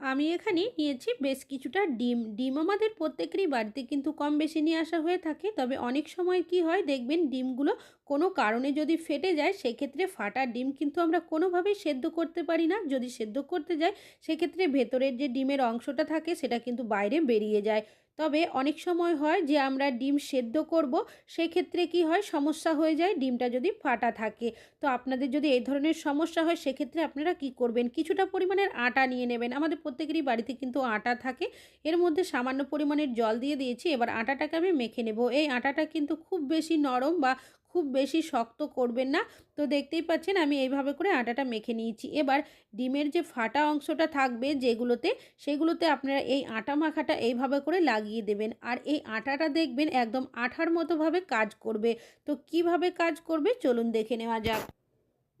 আমি এখানে নিয়েছি বেশ কিছুটা ডিম। ডিম আমাদের প্রত্যেকেরই বাড়িতে কিন্তু কম বেশি নিয়ে আসা হয়ে থাকে। তবে অনেক সময় কি হয়, দেখবেন ডিমগুলো কোনো কারণে যদি ফেটে যায়, সেক্ষেত্রে ফাটা ডিম কিন্তু আমরা কোনোভাবেই সেদ্ধ করতে পারি না। যদি সেদ্ধ করতে যাই, সেক্ষেত্রে ভেতরের যে ডিমের অংশটা থাকে, সেটা কিন্তু বাইরে বেরিয়ে যায়। তবে অনেক সময় হয় যে আমরা ডিম সেদ্ধ করব, সেক্ষেত্রে কি হয় সমস্যা হয়ে যায়, ডিমটা যদি ফাটা থাকে। তো আপনাদের যদি এই ধরনের সমস্যা হয়, সেক্ষেত্রে আপনারা কি করবেন? কিছুটা পরিমাণের আটা নিয়ে নেবেন। আমাদের প্রত্যেকেরই বাড়িতে কিন্তু আটা থাকে। এর মধ্যে সামান্য পরিমাণের জল দিয়ে দিয়েছি। এবার আটাটাকে আমি মেখে নেব। এই আটাটা কিন্তু খুব বেশি নরম বা খুব বেশি শক্ত করবেন না। তো দেখতেই পাচ্ছেন আমি এইভাবে করে আটাটা মেখে নিয়েছি। এবার ডিমের যে ফাটা অংশটা থাকবে যেগুলোতে, সেগুলোতে আপনারা এই আটা মাখাটা এইভাবে করে লাগিয়ে দেবেন। আর এই আটাটা দেখবেন একদম আঠার মতোভাবে কাজ করবে। তো কীভাবে কাজ করবে চলুন দেখে নেওয়া যাক।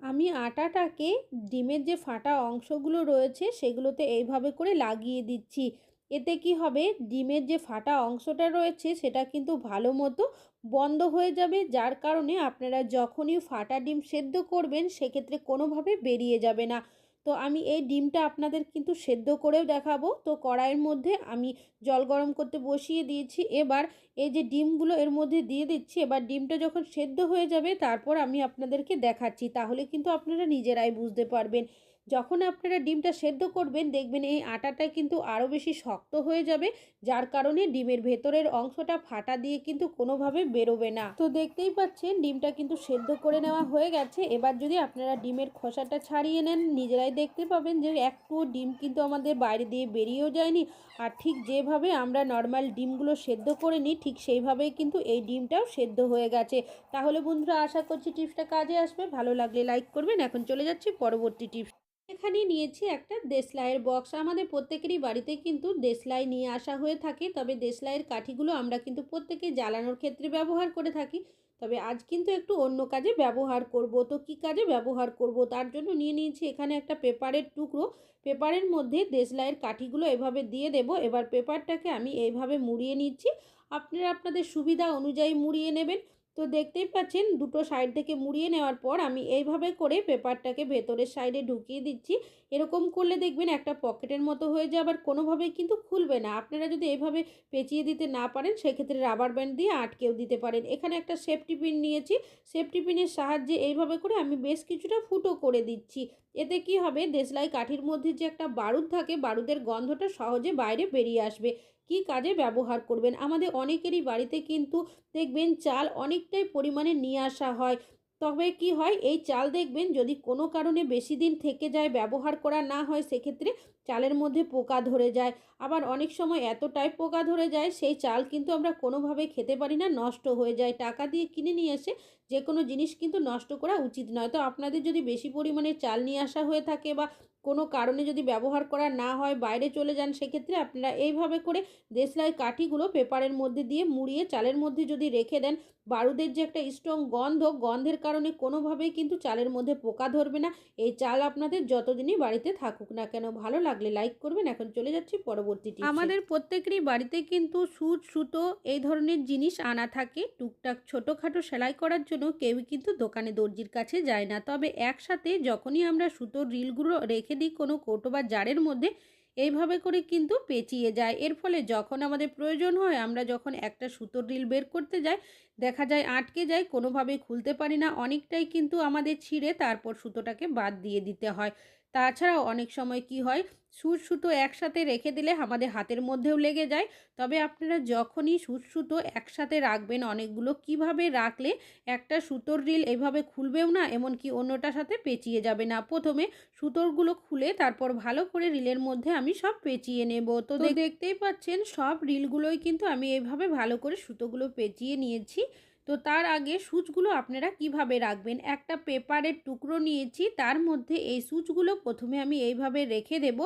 আমি আটাটাকে ডিমের যে ফাটা অংশগুলো রয়েছে, সেগুলোতে এইভাবে করে লাগিয়ে দিচ্ছি। এতে কি হবে? ডিমের যে ফাটা অংশটা রয়েছে, সেটা কিন্তু ভালো মতো বন্ধ হয়ে যাবে। যার কারণে আপনারা যখনই ফাটা ডিম সেদ্ধ করবেন, সেক্ষেত্রে কোনোভাবে বেরিয়ে যাবে না। তো আমি এই ডিমটা আপনাদের কিন্তু সেদ্ধ করেও দেখাবো। তো কড়াইয়ের মধ্যে আমি জল গরম করতে বসিয়ে দিয়েছি। এবার এই যে ডিমগুলো এর মধ্যে দিয়ে দিচ্ছি, এবার ডিমটা যখন সেদ্ধ হয়ে যাবে, তারপর আমি আপনাদেরকে দেখাচ্ছি। তাহলে কিন্তু আপনারা নিজেরাই বুঝতে পারবেন। যখন আপনারা ডিমটা সেদ্ধ করবেন, দেখবেন এই আটাটা কিন্তু আরও বেশি শক্ত হয়ে যাবে, যার কারণে ডিমের ভেতরের অংশটা ফাটা দিয়ে কিন্তু কোনোভাবে বেরোবে না। তো দেখতেই পাচ্ছেন, ডিমটা কিন্তু সেদ্ধ করে নেওয়া হয়ে গেছে। এবার যদি আপনারা ডিমের খোসাটা ছাড়িয়ে নেন, নিজেরাই দেখতে পাবেন যে একটু ডিম কিন্তু আমাদের বাইরে দিয়ে বেরিয়েও যায়নি। আর ঠিক যেভাবে আমরা নর্মাল ডিমগুলো সেদ্ধ করে নিই, ঠিক সেইভাবেই কিন্তু এই ডিমটাও সেদ্ধ হয়ে গেছে। তাহলে বন্ধুরা, আশা করছি টিপসটা কাজে আসবে। ভালো লাগলে লাইক করবেন। এখন চলে যাচ্ছি পরবর্তী টিপস এখানে নিয়েছি একটা দেশলাইয়ের বক্স আমাদের প্রত্যেকেরই বাড়িতে কিন্তু দেশলাই নিয়ে আসা হয়ে থাকে, তবে দেশলাইয়ের কাঠিগুলো আমরা কিন্তু প্রত্যেকে জ্বালানোর ক্ষেত্রে ব্যবহার করে থাকি। তবে আজ কিন্তু একটু অন্য কাজে ব্যবহার করব। তো কি কাজে ব্যবহার করব? তার জন্য নিয়ে নিয়েছি এখানে একটা পেপারের টুকরো। পেপারের মধ্যে দেশলাইয়ের কাঠিগুলো এভাবে দিয়ে দেব। এবার পেপারটাকে আমি এইভাবে মুড়িয়ে নিচ্ছি। আপনারা আপনাদের সুবিধা অনুযায়ী মুড়িয়ে নেবেন। তো দেখতেই পাচ্ছেন দুটো সাইড থেকে মুড়িয়ে নেওয়ার পর আমি এইভাবে করে পেপারটাকে ভেতরের সাইডে ঢুকিয়ে দিচ্ছি। এরকম করলে দেখবেন একটা পকেটের মতো হয়ে যায়, আবার কোনোভাবেই কিন্তু খুলবে না। আপনারা যদি এইভাবে পেঁচিয়ে দিতে না পারেন, সেক্ষেত্রে রাবার ব্যান্ড দিয়ে আটকেও দিতে পারেন। এখানে একটা সেফটি পিন নিয়েছি। সেফটি পিনের সাহায্যে এইভাবে করে আমি বেশ কিছুটা ফুটো করে দিচ্ছি। এতে কি হবে, দেশলাই কাঠির মধ্যে যে একটা বারুদ থাকে, বারুদের গন্ধটা সহজে বাইরে বেরিয়ে আসবে। কি কাজে ব্যবহার করবেন? আমাদের অনেকেরই বাড়িতে কিন্তু দেখবেন চাল অনেকটাই পরিমাণে নিয়ে আসা হয়। তবে কি হয়? এই চাল দেখবেন যদি কোনো কারণে বেশি দিন থেকে যায়, ব্যবহার করা না হয়, সেক্ষেত্রে চালের মধ্যে পোকা ধরে যায়। আবার অনেক সময় এতটাই পোকা ধরে যায়, সেই চাল কিন্তু আমরা কোনোভাবে খেতে পারি না, নষ্ট হয়ে যায়। টাকা দিয়ে কিনে নিয়ে এসে যে কোনো জিনিস কিন্তু নষ্ট করা উচিত নয়। তো আপনাদের যদি বেশি পরিমাণে চাল নিয়ে আসা হয়ে থাকে বা কোনো কারণে যদি ব্যবহার করা না হয়, বাইরে চলে যান, সেক্ষেত্রে আপনারা এইভাবে করে দেশলাই কাঠিগুলো পেপারের মধ্যে দিয়ে মুড়িয়ে চালের মধ্যে যদি রেখে দেন, বারুদের যে একটা স্ট্রং গন্ধ, গন্ধের কারণে কোনোভাবেই কিন্তু চালের মধ্যে পোকা ধরবে না। এই চাল আপনাদের যতদিনই বাড়িতে থাকুক না কেন, ভালো লাগলে লাইক করবেন। এখন চলে যাচ্ছি পরবর্তী আমাদের প্রত্যেকেরই বাড়িতে কিন্তু সুচ, সুতো এই ধরনের জিনিস আনা থাকে। টুকটাক ছোটোখাটো সেলাই করার জন্য কেউই কিন্তু দোকানে দর্জির কাছে যায় না। তবে একসাথে যখনই আমরা সুতোর রিলগুলো রেখে দিই কোনো কৌটো বা জারের মধ্যে, এইভাবে করে কিন্তু পেঁচিয়ে যায়। এর ফলে যখন আমাদের প্রয়োজন হয়, আমরা যখন একটা সুতোর রিল বের করতে যাই, দেখা যায় আটকে যায় কোনোভাবে খুলতে পারি না। অনেকটাই কিন্তু আমাদের ছিঁড়ে তারপর সুতোটাকে বাদ দিয়ে দিতে হয়। তাছাড়াও অনেক সময় কি হয় সুচ সুতো একসাথে রেখে দিলে আমাদের হাতের মধ্যেও লেগে যায়। তবে আপনারা যখনই সুচ সুতো একসাথে রাখবেন অনেকগুলো কীভাবে রাখলে একটা সুতোর রিল এভাবে খুলবেও না এমনকি অন্যটার সাথে পেঁচিয়ে যাবে না। প্রথমে সুতোরগুলো খুলে তারপর ভালো করে রিলের মধ্যে আমি সব পেঁচিয়ে নেব। তো দেখতেই পাচ্ছেন সব রিলগুলোই কিন্তু আমি এইভাবে ভালো করে সুতোগুলো পেঁচিয়ে নিয়েছি। তো তার আগে সুচগুলো আপনারা কীভাবে রাখবেন? একটা পেপারের টুকরো নিয়েছি, তার মধ্যে এই সুচগুলো প্রথমে আমি এইভাবে রেখে দেব।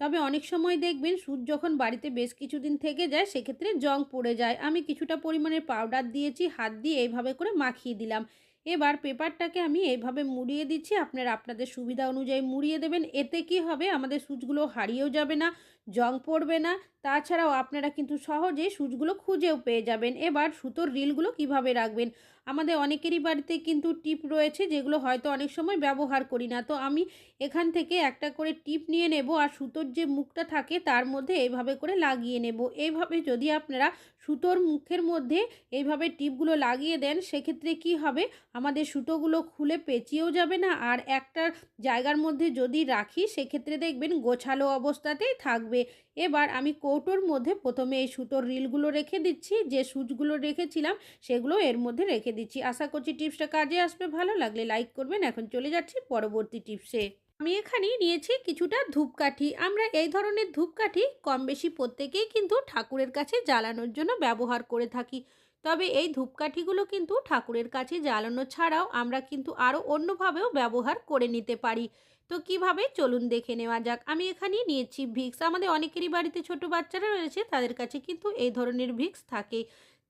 তবে অনেক সময় দেখবেন সুচ যখন বাড়িতে বেশ কিছুদিন থেকে যায়, সেক্ষেত্রে জং পড়ে যায়। আমি কিছুটা পরিমাণের পাউডার দিয়েছি, হাত দিয়ে এইভাবে করে মাখিয়ে দিলাম। এবার পেপারটাকে আমি এইভাবে মুড়িয়ে দিচ্ছি। আপনারা আপনাদের সুবিধা অনুযায়ী মুড়িয়ে দেবেন। এতে কি হবে? আমাদের সুচগুলো হারিয়েও যাবে না। জং পড়বে না। তাছাড়াও আপনারা কিন্তু সহজে সুচগুলো খুঁজেও পেয়ে যাবেন। এবার সুতোর রিলগুলো কীভাবে রাখবেন? আমাদের অনেকেরই বাড়িতে কিন্তু টিপ রয়েছে যেগুলো হয়তো অনেক সময় ব্যবহার করি না। তো আমি এখান থেকে একটা করে টিপ নিয়ে নেব আর সুতোর যে মুখটা থাকে তার মধ্যে এইভাবে করে লাগিয়ে নেব। এইভাবে যদি আপনারা সুতোর মুখের মধ্যে এইভাবে টিপগুলো লাগিয়ে দেন, সেক্ষেত্রে কি হবে? আমাদের সুতোগুলো খুলে পেঁচিয়েও যাবে না। আর একটা জায়গার মধ্যে যদি রাখি, সেক্ষেত্রে দেখবেন গোছালো অবস্থাতেই থাকবে। এবার আমি কৌটোর মধ্যে প্রথমে এই সুতোর রিলগুলো রেখে দিচ্ছি, যে সুচগুলো রেখেছিলাম সেগুলো এর মধ্যে রেখে দিচ্ছি। আশা করছি টিপসটা কাজে আসবে। ভালো লাগলে লাইক করবেন। এখন চলে যাচ্ছি পরবর্তী টিপসে। আমি এখানে নিয়েছি কিছুটা ধূপকাঠি। আমরা এই ধরনের ধূপকাঠি কম বেশি প্রত্যেকেই কিন্তু ঠাকুরের কাছে জ্বালানোর জন্য ব্যবহার করে থাকি। তবে এই ধূপকাঠিগুলো কিন্তু ঠাকুরের কাছে জ্বালানো ছাড়াও আমরা কিন্তু আরও অন্যভাবেও ব্যবহার করে নিতে পারি। তো কীভাবে? চলুন দেখে নেওয়া যাক। আমি এখানে নিয়েছি ভিক্স। আমাদের অনেকেরই বাড়িতে ছোট বাচ্চারা রয়েছে, তাদের কাছে কিন্তু এই ধরনের ভিক্স থাকে।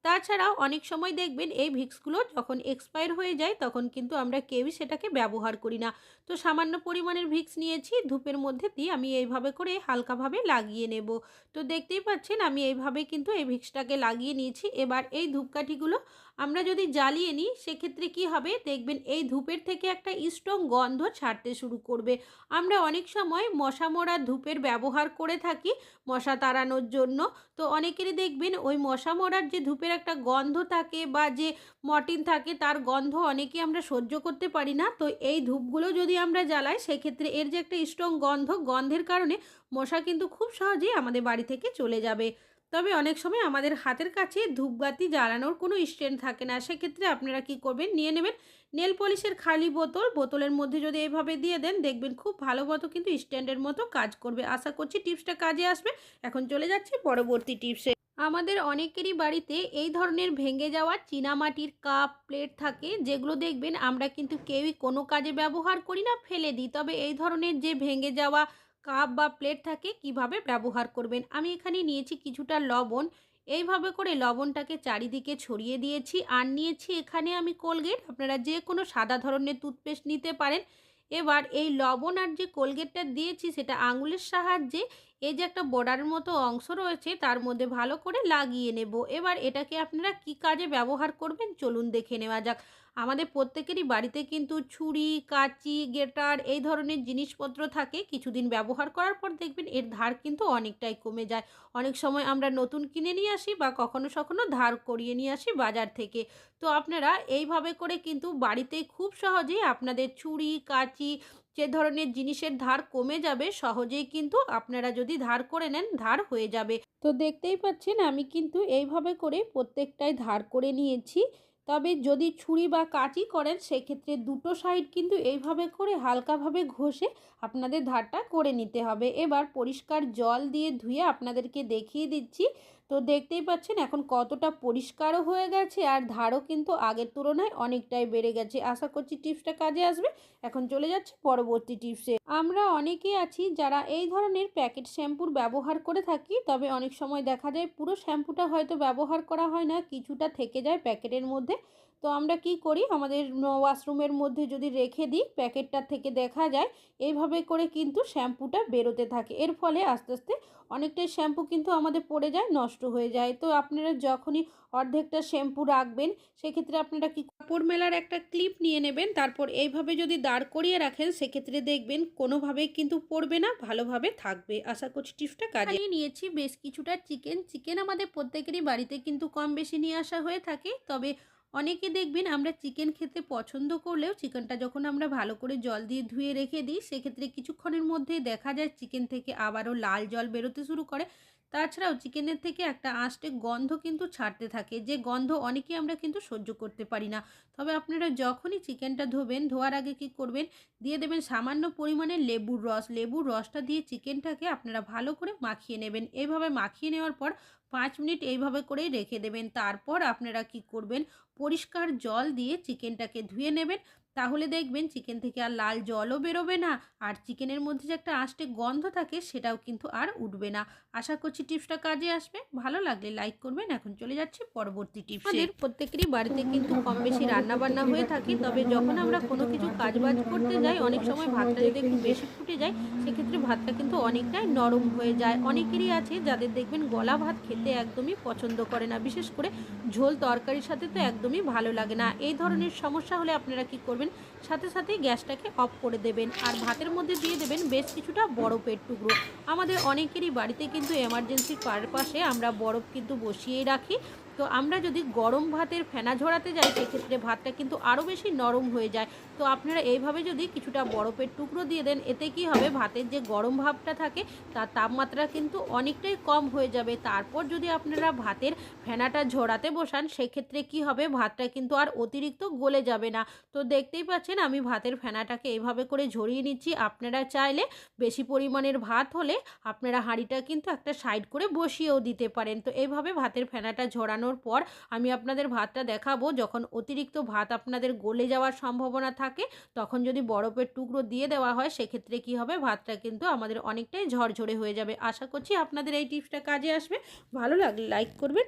তাছাড়াও অনেক সময় দেখবেন এই ভিক্সগুলো যখন এক্সপায়ার হয়ে যায় তখন কিন্তু আমরা কেউই সেটাকে ব্যবহার করি না। তো সামান্য পরিমাণের ভিক্স নিয়েছি, ধূপের মধ্যে দিয়ে আমি এইভাবে করে হালকাভাবে লাগিয়ে নেব। তো দেখতেই পাচ্ছেন আমি এইভাবে কিন্তু এই ভিক্সটাকে লাগিয়ে নিয়েছি। এবার এই ধূপকাঠিগুলো আমরা যদি জ্বালিয়ে নিই, সেক্ষেত্রে কি হবে? দেখবেন এই ধূপের থেকে একটা স্ট্রং গন্ধ ছাড়তে শুরু করবে। আমরা অনেক সময় মশা মরা ধূপের ব্যবহার করে থাকি মশা তাড়ানোর জন্য। তো অনেকেরই দেখবেন ওই মশা মরার যে ধূপের একটা গন্ধ থাকে বা যে মটিন থাকে, তার গন্ধ অনেকে আমরা সহ্য করতে পারি না। তো এই ধূপগুলো যদি আমরা জ্বালাই, সেক্ষেত্রে এর যে একটা স্ট্রং গন্ধ, গন্ধের কারণে মশা কিন্তু খুব সহজেই আমাদের বাড়ি থেকে চলে যাবে। তবে অনেক সময় আমাদের হাতের কাছে ধূপবাতি জ্বালানোর কোনো স্ট্যান্ড থাকে না। সেক্ষেত্রে আপনারা কি করবেন? নিয়ে নেবেন নেল পলিশের খালি বোতল। বোতলের মধ্যে যদি এইভাবে দিয়ে দেন, দেখবেন খুব ভালো মতো কিন্তু স্ট্যান্ডের মতো কাজ করবে। আশা করছি টিপসটা কাজে আসবে। এখন চলে যাচ্ছি পরবর্তী টিপসে। আমাদের অনেকেরই বাড়িতে এই ধরনের ভেঙে যাওয়া চীনামাটির কাপ, প্লেট থাকে। যেগুলো দেখবেন আমরা কিন্তু কেউই কোনো কাজে ব্যবহার করি না, ফেলে দিই। তবে এই ধরনের যে ভেঙে যাওয়া কাপ বা প্লেট থাকে, কীভাবে ব্যবহার করবেন? আমি এখানে নিয়েছি কিছুটা লবণ। এইভাবে করে লবণটাকে চারিদিকে ছড়িয়ে দিয়েছি। আর নিয়েছি এখানে আমি কোলগেট। আপনারা যে কোনো সাদা ধরনের টুথপেস্ট নিতে পারেন। এবার এই লবণ আর যে কোলগেটটা দিয়েছি, সেটা আঙুলের সাহায্যে এই যে একটা বর্ডারের মতো অংশ রয়েছে, তার মধ্যে ভালো করে লাগিয়ে নেব। এবার এটাকে আপনারা কি কাজে ব্যবহার করবেন চলুন দেখে নেওয়া যাক। আমাদের প্রত্যেকেরই বাড়িতে কিন্তু ছুরি, কাঁচি, গেটার এই ধরনের জিনিসপত্র থাকে। কিছুদিন ব্যবহার করার পর দেখবেন এর ধার কিন্তু অনেকটাই কমে যায়। অনেক সময় আমরা নতুন কিনে নিয়ে আসি বা কখনো কখনো ধার করিয়ে নিয়ে আসি বাজার থেকে। তো আপনারা এইভাবে করে কিন্তু বাড়িতে খুব সহজেই আপনাদের ছুরি, কাঁচি যে ধরনের জিনিসের ধার কমে যাবে, সহজেই কিন্তু আপনারা যদি ধার করে নেন, ধার হয়ে যাবে। তো দেখতেই পাচ্ছেন, আমি কিন্তু এইভাবে করে প্রত্যেকটাই ধার করে নিয়েছি। তবে যদি ছুরি বা কাঁচি করেন, সেক্ষেত্রে দুটো সাইড কিন্তু এইভাবে করে হালকাভাবে ঘষে আপনাদের ধারটা করে নিতে হবে। এবার পরিষ্কার জল দিয়ে ধুয়ে আপনাদেরকে দেখিয়ে দিচ্ছি তো দেখতেই পাচ্ছেন এখন কতটা পরিষ্কারও হয়ে গেছে আর ধারও কিন্তু আগের তুলনায় অনেকটাই বেড়ে গেছে। আশা করছি টিপসটা কাজে আসবে। এখন চলে যাচ্ছে পরবর্তী টিপসে। আমরা অনেকে আছি যারা এই ধরনের প্যাকেট শ্যাম্পুর ব্যবহার করে থাকি, তবে অনেক সময় দেখা যায় পুরো শ্যাম্পুটা হয়তো ব্যবহার করা হয় না, কিছুটা থেকে যায় প্যাকেটের মধ্যে। তো আমরা কি করি? আমাদের ওয়াশরুমের মধ্যে যদি রেখে দিই, প্যাকেটটা থেকে দেখা যায়, এইভাবে করে কিন্তু শ্যাম্পুটা বেরোতে থাকে। এর ফলে আস্তে আস্তে অনেকটাই শ্যাম্পু কিন্তু আমাদের পড়ে যায়, নষ্ট হয়ে যায়। তো আপনারা যখনই অর্ধেকটা শ্যাম্পু রাখবেন, সেক্ষেত্রে আপনারা কি কাপড় মেলার একটা ক্লিপ নিয়ে নেবেন, তারপর এইভাবে যদি দাঁড় করিয়ে রাখেন, সেক্ষেত্রে দেখবেন কোনোভাবেই কিন্তু পড়বে না, ভালোভাবে থাকবে। আশা করছি টিপসটা কাজে নিয়েছি বেশ কিছুটা চিকেন। চিকেন আমাদের প্রত্যেকেরই বাড়িতে কিন্তু কম বেশি নিয়ে আসা হয়ে থাকে। তবে অনেকে দেখবেন আমরা চিকেন খেতে পছন্দ করলেও চিকেনটা যখন আমরা ভালো করে জল দিয়ে ধুয়ে রেখে দিই, সেক্ষেত্রে কিছুক্ষণের মধ্যেই দেখা যায় চিকেন থেকে আবারও লাল জল বেরোতে শুরু করে। তাছাড়াও চিকেনের থেকে একটা আঁশটে গন্ধ কিন্তু ছাড়তে থাকে, যে গন্ধ অনেকেই আমরা কিন্তু সহ্য করতে পারি না। তবে আপনারা যখনই চিকেনটা ধোবেন, ধোয়ার আগে কি করবেন? দিয়ে দেবেন সামান্য পরিমাণে লেবুর রস। লেবুর রসটা দিয়ে চিকেনটাকে আপনারা ভালো করে মাখিয়ে নেবেন। এইভাবে মাখিয়ে নেওয়ার পর পাঁচ মিনিট এইভাবে করেই রেখে দেবেন। তারপর আপনারা কি করবেন? পরিষ্কার জল দিয়ে চিকেনটাকে ধুয়ে নেবেন। তাহলে দেখবেন চিকেন থেকে আর লাল জলও বেরোবে না, আর চিকেনের মধ্যে যে একটা আষ্টে গন্ধ থাকে সেটাও কিন্তু আর উঠবে না। আশা করছি টিপসটা কাজে আসবে। ভালো লাগলে লাইক করবেন। এখন চলে যাচ্ছি পরবর্তী টিপস। আমাদের প্রত্যেকেরই বাড়িতে কিন্তু কম বেশি রান্না বান্না হয়ে থাকে, তবে যখন আমরা কোনো কিছু কাজ বাজ করতে যাই, অনেক সময় ভাতটা যদি একটু বেশি ফুটে যায়, সেক্ষেত্রে ভাতটা কিন্তু অনেকটাই নরম হয়ে যায়। অনেকেরই আছে যাদের দেখবেন গলা ভাত খেতে একদমই পছন্দ করে না। বিশেষ করে ঝোল তরকারির সাথে তো একদমই ভালো লাগে না। এই ধরনের সমস্যা হলে আপনারা কি করবেন? সাথে সাথে গ্যাসটাকে অফ করে দেবেন আর ভাতের মধ্যে দিয়ে দেবেন বেশ কিছুটা বরফের টুকরো। আমাদের অনেকেরই বাড়িতে কিন্তু এমার্জেন্সির পারপাসে আমরা বরফ কিন্তু বসিয়েই রাখি। তো আমরা যদি গরম ভাতের ফেনা ঝরাতে যাই, সেক্ষেত্রে ভাতটা কিন্তু আরও বেশি নরম হয়ে যায়। তো আপনারা এইভাবে যদি কিছুটা বরফের টুকরো দিয়ে দেন, এতে কি হবে? ভাতের যে গরম ভাবটা থাকে, তার তাপমাত্রা কিন্তু অনেকটাই কম হয়ে যাবে। তারপর যদি আপনারা ভাতের ফেনাটা ঝরাতে বসান, সেক্ষেত্রে কি হবে? ভাতটা কিন্তু আর অতিরিক্ত গলে যাবে না। তো দেখতেই পাচ্ছেন, আমি ভাতের ফেনাটাকে এইভাবে করে ঝরিয়ে নিচ্ছি। আপনারা চাইলে বেশি পরিমাণের ভাত হলে আপনারা হাঁড়িটা কিন্তু একটা সাইড করে বসিয়েও দিতে পারেন। তো এইভাবে ভাতের ফেনাটা ঝরানোর পর আমি আপনাদের ভাতটা দেখাবো। যখন অতিরিক্ত ভাত আপনাদের গলে যাওয়ার সম্ভাবনা থাকে, তখন যদি বরফের টুকরো দিয়ে দেওয়া হয়, সেক্ষেত্রে কি হবে? ভাতটা কিন্তু আমাদের অনেকটাই ঝরঝরে হয়ে যাবে। আশা করছি আপনাদের এই টিপসটা কাজে আসবে। ভালো লাগলে লাইক করবেন।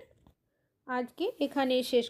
আজকে এখানে শেষ